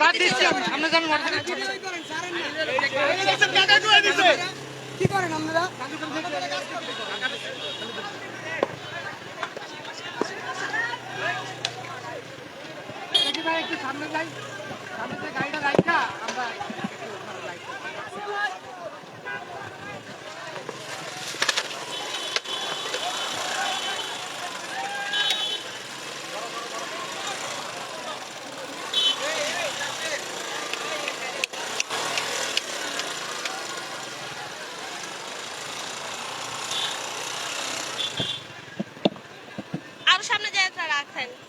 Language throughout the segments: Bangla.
বাদ দিচ্ছি আমি সামনে মোটরসাইকেল কি করেন আপনারা? একটু সামনে যাই। দেখেন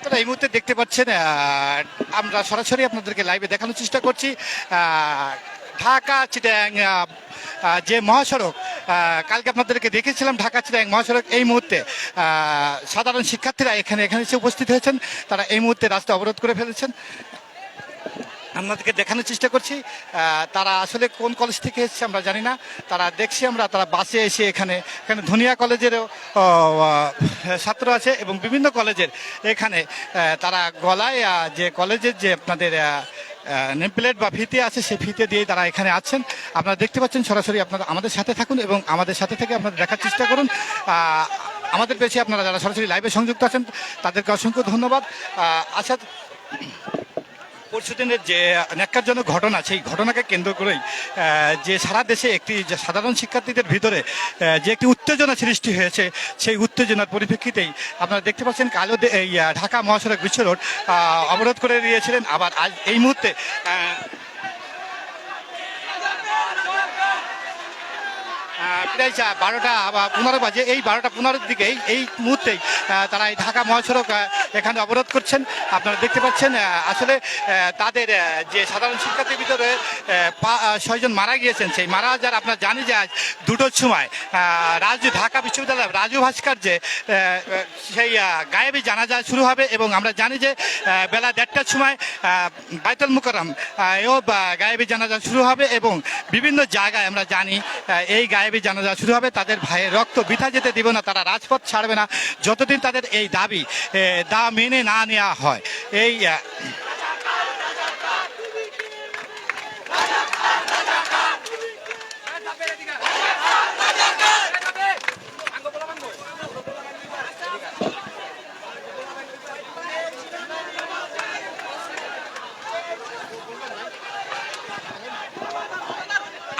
আপনারা এই মুহূর্তে দেখতে পাচ্ছেন আমরা সরাসরি আপনাদেরকে লাইভে দেখানোর চেষ্টা করছি ঢাকা চিটাং যে মহাসড়ক কালকে আপনাদেরকে দেখেছিলাম ঢাকা চিটাং মহাসড়ক, এই মুহূর্তে সাধারণ শিক্ষার্থীরা এখানে এখানে এসে উপস্থিত হয়েছেন, তারা এই মুহূর্তে রাস্তা অবরোধ করে ফেলেছেন। আপনাদেরকে দেখানোর চেষ্টা করছি তারা আসলে কোন কলেজ থেকে এসেছে আমরা জানি না। তারা দেখছি আমরা, তারা বাসে এসে এখানে এখানে ধনিয়া কলেজেরও ছাত্র আছে এবং বিভিন্ন কলেজের। এখানে তারা গলায় যে কলেজের যে আপনাদের নেমপ্লেট বা ফিতে আছে, সেই ফিতে দিয়ে তারা এখানে আছেন। আপনারা দেখতে পাচ্ছেন সরাসরি আপনারা আমাদের সাথে থাকুন এবং আমাদের সাথে থেকে আপনারা দেখার চেষ্টা করুন। আমাদের পেছে আপনারা যারা সরাসরি লাইভে সংযুক্ত আছেন, তাদেরকে অসংখ্য ধন্যবাদ। আচ্ছা পরশুদিনের যে ন্যাক্কারজনক ঘটনা, সেই ঘটনাকে কেন্দ্র করেই যে সারা দেশে একটি সাধারণ শিক্ষার্থীদের ভিতরে যে একটি উত্তেজনা সৃষ্টি হয়েছে, সেই উত্তেজনার পরিপ্রেক্ষিতেই আপনারা দেখতে পাচ্ছেন কালো এই ঢাকা মহাসড়ক বিশ্ব রোড অবরোধ করে দিয়েছিলেন আবার আজ এই মুহূর্তে প্রায় বারোটা পনেরো বাজে, এই বারোটা পনেরোর দিকে এই- মুহূর্তেই তারা এই ঢাকা মহাসড়ক এখানে অবরোধ করছেন। আপনারা দেখতে পাচ্ছেন আসলে তাদের যে সাধারণ শিক্ষার্থীর ভিতরে ছয়জন মারা গিয়েছেন। সেই মারা যার, আপনারা জানি যে আজ দুটোর সময় রাজু, ঢাকা বিশ্ববিদ্যালয় রাজু ভাস্কর্যে সেই গায়েবী জানাজা শুরু হবে এবং আমরা জানি যে বেলা দেড়টার সময় বাইতুল মুকাররম এও গায়েবী জানাজা শুরু হবে এবং বিভিন্ন জায়গায় আমরা জানি এই গায়েবী জানাজা শুরু হবে। তাদের ভাইয়ের রক্ত বৃথা যেতে দিব না, তারা রাজপথ ছাড়বে না। যতদিন তাদের এই দাবি দা মেনে না নেওয়া হয়। এই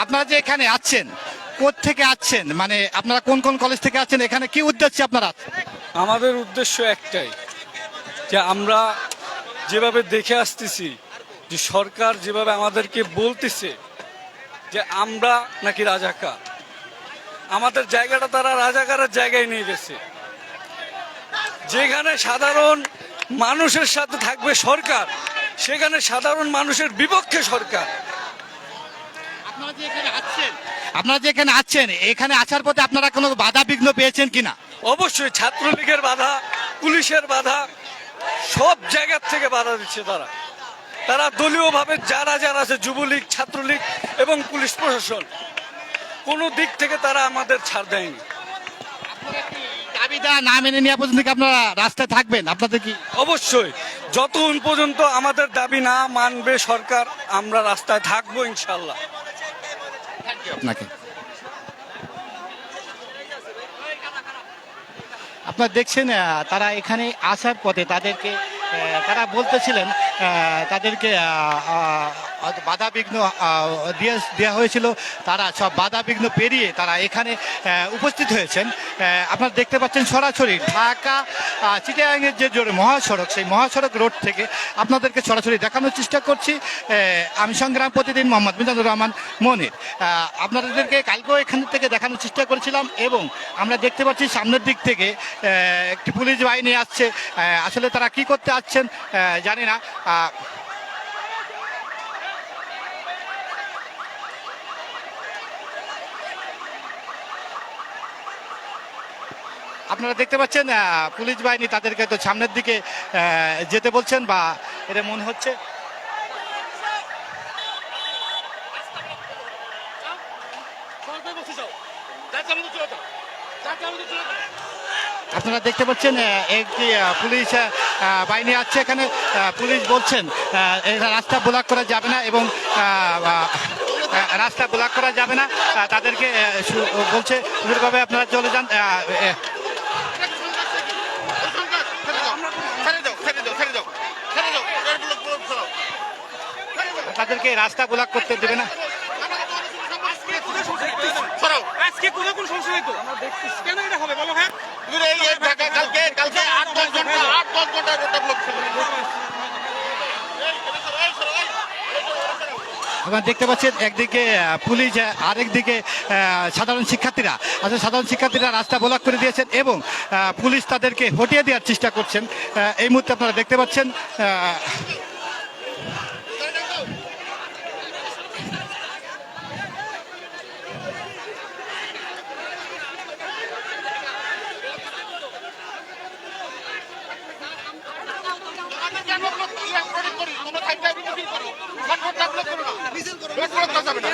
আপনারা যে এখানে আছেন থেকে আছেন? মানে আপনারা কোন কোন কলেজ থেকে আছেন? এখানে কি উদ্দেশ্যে আপনারা আমাদের উদ্দেশ্য একটাই যে আমরা যেভাবে দেখে আসতেছি যে সরকার যেভাবে আমাদেরকে বলতেছে যে আমরা নাকি রাজাকার। আমাদের জায়গাটা তারা রাজাকারের জায়গায় নিয়ে গেছে। যেখানে সাধারণ মানুষের সাথে থাকবে সরকার সেখানে সাধারণ মানুষের বিপক্ষে সরকার। আপনারা যে এখানে আছেন আপনারা যে এখানে আছেন এখানে আসার পথে আপনারা কোনো বাধা বিঘ্ন পেয়েছেন কিনা? অবশ্যই ছাত্রলীগের বাধা পুলিশের বাধা সব জায়গার থেকে বাধা দিচ্ছে তারা। তারা দলীয়ভাবে যারা যারা আছে যুবলীগ ছাত্রলীগ এবং পুলিশ প্রশাসন কোনো দিক থেকে তারা আমাদের ছাড় দেয়নি। দাবিদা না মেনে নেওয়া পর্যন্ত কি আপনারা রাস্তায় থাকবেন? আপনাদের কি অবশ্যই যতক্ষণ পর্যন্ত আমাদের দাবি না মানবে সরকার আমরা রাস্তায় থাকব ইনশাল্লাহ। আপনাকে। আপনারা দেখছেন তারা এখানে আসার পথে তাদেরকে তারা বলতেছিলেন তাদেরকে বাধা বিঘ্ন দিয়ে দেওয়া হয়েছিল। তারা সব বাধা বিঘ্ন পেরিয়ে তারা এখানে উপস্থিত হয়েছেন। আপনারা দেখতে পাচ্ছেন সরাসরি ঢাকা আহ, চিটাগাংয়ের যে জোরে মহাসড়ক সেই মহাসড়ক রোড থেকে আপনাদেরকে সরাসরি দেখানোর চেষ্টা করছি। আমি সংগ্রাম প্রতিদিন মোহাম্মদ মিজানুর রহমান মনির। আপনাদেরকে কালকেও এখান থেকে দেখানোর চেষ্টা করেছিলাম এবং আমরা দেখতে পাচ্ছি সামনের দিক থেকে একটি পুলিশ বাহিনী আসছে। আসলে তারা কি করতে আসছেন জানি না। আপনারা দেখতে পাচ্ছেন পুলিশ বাহিনী তাদেরকে তো সামনের দিকে যেতে বলছেন বা এটা মনে হচ্ছে। আপনারা দেখতে পাচ্ছেন একটি পুলিশ বাহিনী আছে এখানে। পুলিশ বলছেন এটা রাস্তা ব্লক করা যাবে না এবং রাস্তা ব্লক করা যাবে না। তাদেরকে বলছে, সুন্দরভাবে আপনারা চলে যান। তাদেরকে রাস্তা ব্লক করতে দেবে না। আজকে কোথাও কোন সমস্যা হয়তো কেন এটা হবে? বলো হ্যাঁ। কালকে কালকে আট দশ ঘণ্টা আট দশ ঘণ্টা রোডটা ব্লক ছিল। আপনারা দেখতে পাচ্ছেন একদিকে পুলিশ আহ, আরেকদিকে সাধারণ শিক্ষার্থীরা। আসলে সাধারণ শিক্ষার্থীরা রাস্তা ব্লক করে দিয়েছেন এবং পুলিশ তাদেরকে হটিয়ে দেওয়ার চেষ্টা করছেন। এই মুহূর্তে আপনারা দেখতে পাচ্ছেন আহ, তোমরা আমি মিছিল করো ব্লক করো না। মিছিল করা যাবে না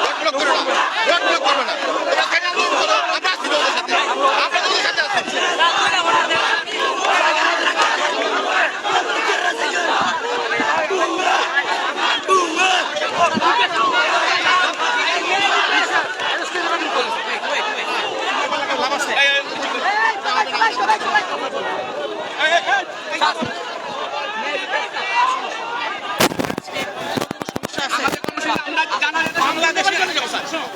রোড ব্লক করো না রোড ব্লক করবে না তোমরা সাইডে আন্দোলন করো আমরা আছি তোমাদের সাথে আমরা তোমাদের সাথে আছি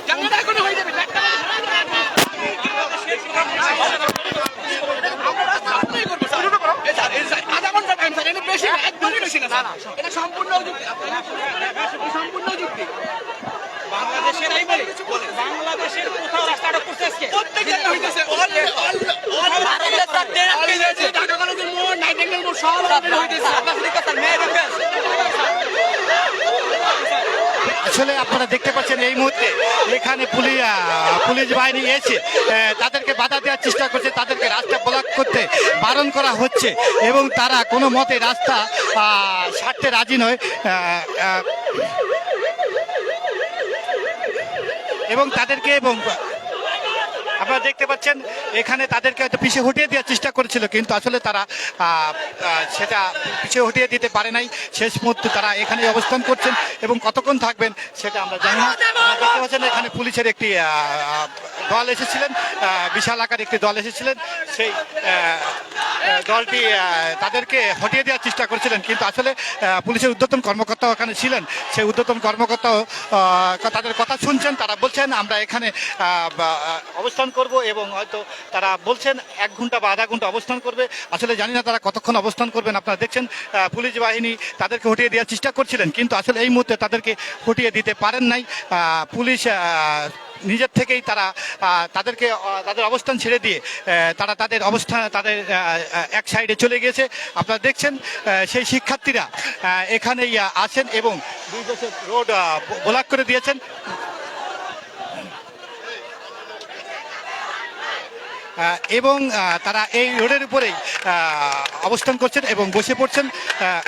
জানাটা এখনই হয়ে যাবে আধা ঘণ্টা টাইম স্যার এটা বেশি না, একদমই বেশি না স্যার। এটা সম্পূর্ণ যুক্তি সম্পূর্ণ যুক্তি বাংলাদেশের এই বলে বাংলাদেশের কোথাও রাস্তা আটক করছে আজকে প্রত্যেক হইতেছে অল অল অল ভারতের স্যার ট্রেন হইতেছে ঢাকা কলেজের মোড় নাইটিঙ্গেল মোড় সব জায়গায় হইতেছে আপনার স্যার মেয়ের আসলে আপনারা দেখতে পাচ্ছেন এই মুহূর্তে এখানে পুলিশ পুলিশ বাহিনী এসে তাদেরকে বাধা দেওয়ার চেষ্টা করছে, তাদেরকে রাস্তা ব্লক করতে বারণ করা হচ্ছে এবং তারা কোনো মতে রাস্তা ছাড়তে রাজি নয় এবং তাদেরকে এবং আপনারা দেখতে পাচ্ছেন এখানে তাদেরকে হয়তো পিছিয়ে হটিয়ে দেওয়ার চেষ্টা করেছিল কিন্তু আসলে তারা সেটা পিছিয়ে হটিয়ে দিতে পারে নাই। শেষ মুহূর্তে তারা এখানে অবস্থান করছেন এবং কতক্ষণ থাকবেন সেটা আমরা জানি না। দেখতে পাচ্ছেন এখানে পুলিশের একটি দল এসেছিলেন বিশাল আকার একটি দল এসেছিলেন। সেই দলটি তাদেরকে হটিয়ে দেওয়ার চেষ্টা করেছিলেন, কিন্তু আসলে পুলিশের উদ্যতন কর্মকর্তা ওখানে ছিলেন। সেই উদ্যতন কর্মকর্তাও তাদের কথা শুনছেন, তারা বলছেন, আমরা এখানে অবস্থান করব এবং হয়তো তারা বলছেন, এক ঘণ্টা বা আধা ঘণ্টা অবস্থান করবে। আসলে জানি না তারা কতক্ষণ অবস্থান করবেন, আপনারা দেখছেন পুলিশ বাহিনী তাদেরকে হটিয়ে দেওয়ার চেষ্টা করছিলেন, কিন্তু আসলে এই মুহূর্তে তাদেরকে হটিয়ে দিতে পারেন নাই। পুলিশ নিজের থেকেই তারা তাদেরকে তাদের অবস্থান ছেড়ে দিয়ে তারা তাদের অবস্থান, তাদের এক সাইডে চলে গিয়েছে। আপনারা দেখছেন সেই শিক্ষার্থীরা এখানেই আসেন এবং দুই দেশের রোড ব্লক করে দিয়েছেন। এবং তারা এই রোডের উপরেই অবস্থান করছেন এবং বসে পড়ছেন আহ,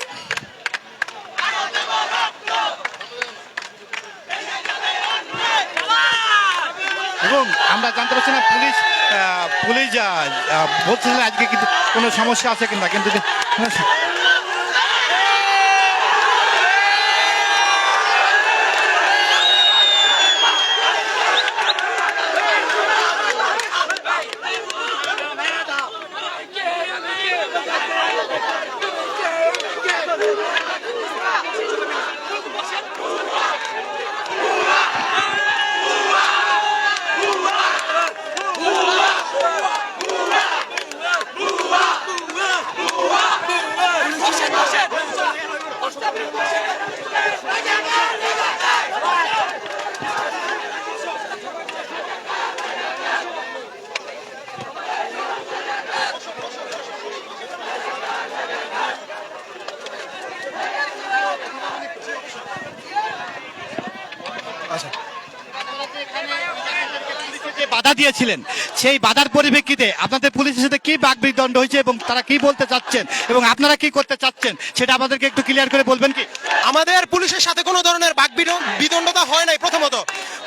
এবং আমরা জানতে পারছি না পুলিশ পুলিশ বলছিলেন আজকে কিন্তু কোনো সমস্যা আছে কিনা কিন্তু দিয়েছিলেন। সেই বাধার পরিপ্রেক্ষিতে আপনাদের পুলিশের সাথে কি বাকবিদণ্ড হয়েছে এবং তারা কি বলতে চাচ্ছেন এবং আপনারা কি করতে চাচ্ছেন, সেটা আমাদেরকে একটু ক্লিয়ার করে বলবেন কি? আমাদের পুলিশের সাথে কোনো ধরনের বাক বিদণ্ডতা হয় নাই প্রথমত।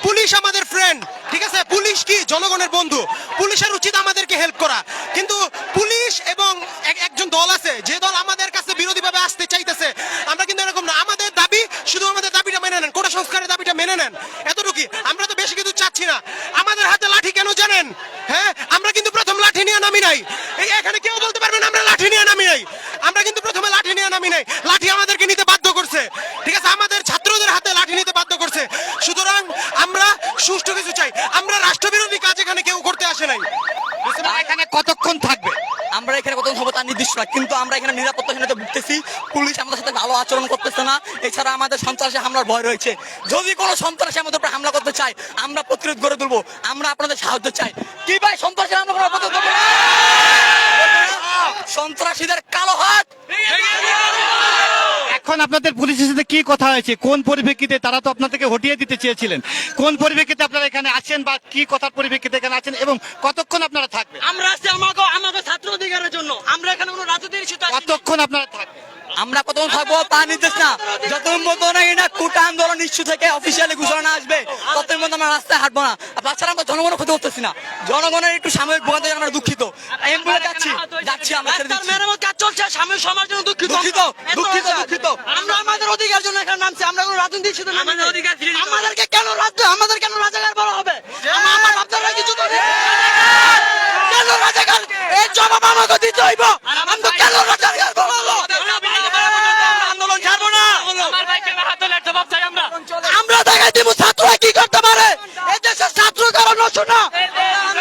পুলিশ আমাদের ফ্রেন্ড ঠিক আছে? পুলিশ কি? জনগণের বন্ধু। পুলিশের উচিত আমাদেরকে হেল্প করা। কিন্তু পুলিশ এবং এক- একজন দল আছে যে দল আমাদের কাছে বিরোধীভাবে আসতে চাইতেছে আমরা কিন্তু এরকম না আমাদের দাবি শুধু আমাদের দাবিটা মেনে নেন কোটা সংস্কারের দাবিটা মেনে নেন এতটুকুই আমরা তো বেশি কিছু চাচ্ছি না আমাদের হাতে লাঠি কেন জানেন হ্যাঁ আমরা কিন্তু প্রথম লাঠি নিয়ে নামি নাই এই এখানে কেউ বলতে পারবেন আমরা লাঠি নিয়ে নামি নাই আমরা কিন্তু প্রথমে লাঠি নিয়ে নামি নাই লাঠি আমাদেরকে নিতে বাধ্য করছে ঠিক আছে আমাদের ছাত্রদের হাতে লাঠি নিতে বাধ্য করছে সুতরাং আমরা সুষ্ঠু কিছু চাই আমরা রাষ্ট্রবিরোধী কাজ এখানে কেউ করতে আসে নাই তারা এখানে কতক্ষণ থাকবে আমরা হবে তার নির্দিষ্ট না কিন্তু আমরা এখানে নিরাপত্তাহীনতা ভুগতেছি। পুলিশ আমাদের সাথে ভালো আচরণ করতেছে না। এছাড়া আমাদের সন্ত্রাসী হামলার ভয় রয়েছে। যদি কোনো সন্ত্রাসী আমাদের উপর হামলা করতে চায়, আমরা প্রতিরোধ গড়ে তুলবো। আমরা আপনাদের সাহায্য চাই। কি ভাই, সন্ত্রাসী হামলা সন্ত্রাসীদের কালো হাত! এখন আপনাদের পুলিশের সাথে কি কথা হয়েছে? কোন পরিপ্রেক্ষিতে তারা তো আপনাদেরকে হটিয়ে দিতে চেয়েছিলেন? কোন পরিপ্রেক্ষিতে আপনারা এখানে আছেন বা কি কথার পরিপ্রেক্ষিতে এখানে আছেন এবং কতক্ষণ আপনারা থাকবেন? আমরা আসছি আমাকে আমাকে ছাত্র অধিকারের জন্য। আমরা এখানে কোনো রাজনৈতিক ইস্যুতে আসিনি। কতক্ষণ আপনারা থাকবেন? আমরা কতক্ষণ থাকব? তা নির্দেশ না। যতক্ষণ পর্যন্ত নাকি না কোটা আন্দোলন ইস্যু থেকে অফিসিয়ালি ঘোষণা না আসবে ততক্ষণ পর্যন্ত আমরা রাস্তায় হাঁটবো না। আর তাছাড়া আমরা জনগণ ক্ষতি করতেছি না। জনগণের একটু সাময়িক ভোগান্তি আমরা দুঃখিত। অ্যাম্বুলেন্স যাচ্ছি যাচ্ছি আমরা দিচ্ছি। মেরামত কাজ চলছে স্বামী সমাজ জন্য দুঃখিত। দুঃখিত, দুঃখিত, দুঃখিত। আমরা আমাদের অধিকার জন্য এখানে নামছি আমরা কোনো রাজনৈতিক ইস্যুতে নামি নাই। আমাদেরকে কেন রাজ্য আমাদের কেন রাজাকার বলা হবে? আমা- আমার আপনারা কিছু তো কেন রাজাকার? এই জবাব আমাকে দিতে হইব। আমি তো কেন রাজাকার বলা হলো আন্দোলন ছাড়বো না আমরা দেখাই দিব ছাত্ররা কি করতে পারে এই দেশের ছাত্র কারণ শোনা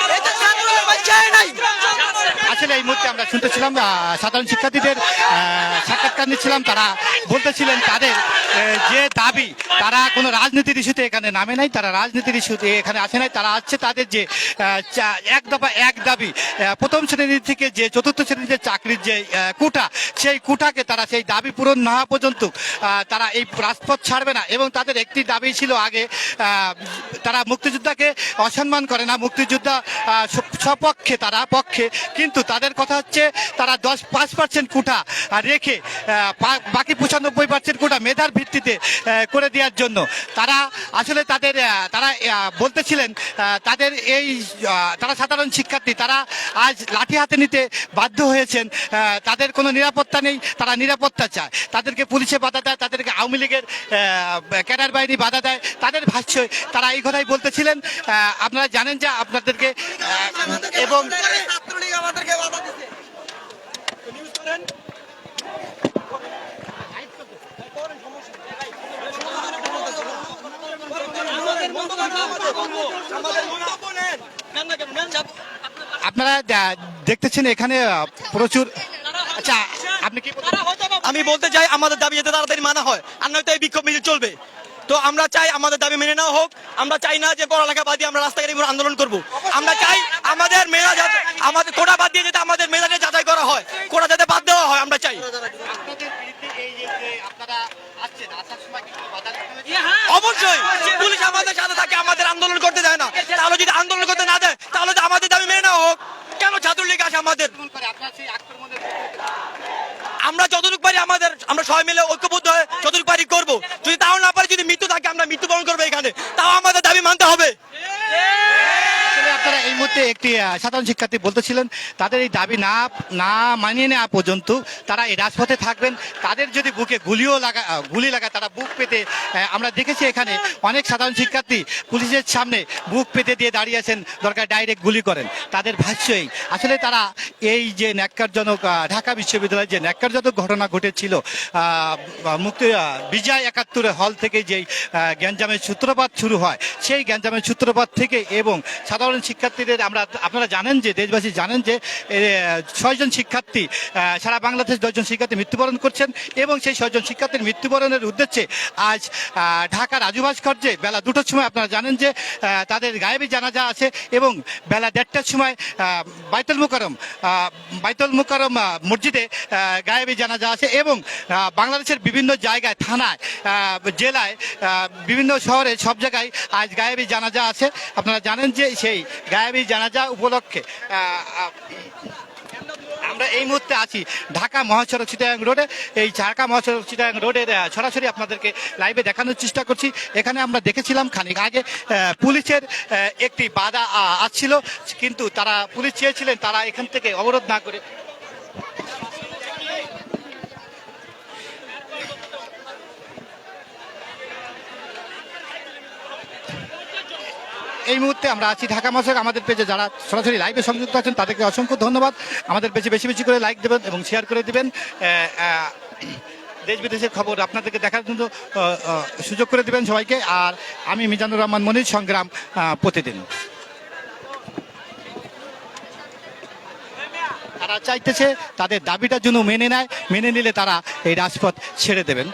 এই দেশের ছাত্ররা বাচ্চা নাই আসলে এই মুহূর্তে আমরা শুনতেছিলাম সাধারণ শিক্ষার্থীদের সাক্ষাৎকার নিচ্ছিলাম। তারা বলতেছিলেন তাদের যে দাবি তারা কোনো রাজনীতির ইস্যুতে এখানে নামে নাই তারা রাজনীতির ইস্যুতে এখানে আসে নাই। তারা আসছে তাদের যে এক দফা এক দাবি প্রথম শ্রেণি থেকে যে চতুর্থ শ্রেণির যে চাকরির যে কোটা সেই কোটাকে তারা সেই দাবি পূরণ না হওয়া পর্যন্ত তারা এই রাজপথ ছাড়বে না। এবং তাদের একটি দাবি ছিল আগে তারা মুক্তিযোদ্ধাকে অসম্মান করে না মুক্তিযোদ্ধা সপক্ষে তারা পক্ষে। কিন্তু তাদের কথা হচ্ছে তারা দশ পাঁচ পার্সেন্ট কোটা রেখে বাকি পঁচানব্বই পার্সেন্ট কোটা মেধার ভিত্তিতে আহ, করে দেওয়ার জন্য। তারা আসলে তাদের তারা বলতেছিলেন তাদের এই তারা সাধারণ শিক্ষার্থী, তারা আজ লাঠি হাতে নিতে বাধ্য হয়েছেন তাদের কোনো নিরাপত্তা নেই, তারা নিরাপত্তা চায়। তাদেরকে পুলিশে বাধা দেয়, তাদেরকে আওয়ামী লীগের ক্যাডার বাহিনী বাধা দেয়, তাদের ভাষ্য তারা এই কথাই বলতেছিলেন। আপনারা জানেন যে আপনাদেরকে এবং ছাত্রলীগ আমাদেরকে বাধা দিচ্ছে আপনারা দেখতেছেন এখানে প্রচুর আচ্ছা আপনি কি আমি বলতে চাই, আমাদের দাবি যাতে তাড়াতাড়ি মানা হয়, আর নয়তো এই বিক্ষোভ মিছিল চলবে। তো আমরা চাই আমাদের দাবি মেনে নেওয়া হোক, আমরা চাই না যে পড়ালেখা বাদ দিয়ে আমরা রাস্তাঘাটে আন্দোলন করব। আমরা চাই আমাদের মেধা যাতে আমাদের কোটা বাদ দিয়ে যাতে আমাদের মেধাকে যাচাই করা হয়, কোটা যাতে বাদ দেওয়া হয়, আমরা চাই। অবশ্যই। পুলিশ আমাদের সাথে থাকে আমাদের আন্দোলন করতে দেয় না। তাহলে যদি আন্দোলন করতে না দেয় তাহলে তো আমাদের দাবি মেনে নেওয়া হোক। কেন ছাত্রলীগ আসে আমাদের? আমরা যতটুকু পারি আমাদের আমরা সবাই মিলে ঐক্যবদ্ধ হয়ে যতটুকু পারি করব। যদি তাও না পারি যদি মৃত্যু থাকে আমরা মৃত্যুবরণ করব এখানে। তাও আমাদের দাবি মানতে হবে। আপনারা এই মুহূর্তে একটি সাধারণ শিক্ষার্থী বলতেছিলেন, তাদের এই দাবি না না মানিয়ে নেওয়া পর্যন্ত তারা এই রাজপথে থাকবেন। তাদের যদি বুকে গুলিও লাগা গুলি লাগা তারা বুক পেতে আমরা দেখেছি এখানে অনেক সাধারণ শিক্ষার্থী পুলিশের সামনে বুক পেতে দিয়ে দাঁড়িয়ে আছেন, দরকার ডাইরেক্ট গুলি করেন। তাদের ভাষ্যই আসলে তারা এই যে ন্যাক্কারজনক ঢাকা বিশ্ববিদ্যালয়ের যে ন্যাক্কারজনক ঘটনা ঘটেছিল মুক্তি বিজয় একাত্তরের হল থেকে যেই গ্যাঞ্জামের সূত্রপাত শুরু হয়, সেই গ্যাঞ্জামের সূত্রপাত থেকে এবং সাধারণ শিক্ষার্থীদের আমরা, আপনারা জানেন যে, দেশবাসী জানেন যে ছয়জন শিক্ষার্থী সারা বাংলাদেশ দশজন শিক্ষার্থী মৃত্যুবরণ করছেন এবং সেই ছয়জন শিক্ষার্থীর মৃত্যুবরণের উদ্দেশ্যে আজ ঢাকার আজু ভাস্কর্যে বেলা দুটোর সময় আপনারা জানেন যে তাদের গায়েবী জানাজা আছে এবং বেলা দেড়টার সময় বাইতুল মুকারম বাইতুল মুকারম মসজিদে গায়েবী জানাজা আছে এবং বাংলাদেশের বিভিন্ন জায়গায়, থানায় জেলায় বিভিন্ন শহরে সব জায়গায় আজ গায়েবী জানাজা আছে। আপনারা জানেন যে সেই গায়েবী জানাজা উপলক্ষে আমরা এই মুহূর্তে আছি ঢাকা মহাসড়ক চিটাগাং রোডে। এই ঢাকা মহাসড়ক চিটাগাং রোডের সরাসরি আপনাদেরকে লাইভে দেখানোর চেষ্টা করছি। এখানে আমরা দেখেছিলাম খানিক আগে পুলিশের একটি বাধা আসছিল, কিন্তু তারা পুলিশ চেয়েছিলেন, তারা এখান থেকে অবরোধ না করে। এই মুহূর্তে আমরা আছি ঢাকা মহাসড়ক। আমাদের পেজে যারা সরাসরি লাইভে সংযুক্ত আছেন, তাদেরকে অসংখ্য ধন্যবাদ। আমাদের পেজে বেশি বেশি করে লাইক দেবেন এবং শেয়ার করে দিবেন। দেশ বিদেশের খবর আপনাদেরকে দেখার জন্য সুযোগ করে দেবেন সবাইকে। আর আমি মিজানুর রহমান মনির, সংগ্রাম প্রতিদিন। তারা চাইতেছে তাদের দাবিটা যেন মেনে নেয়, মেনে নিলে তারা এই রাজপথ ছেড়ে দেবেন।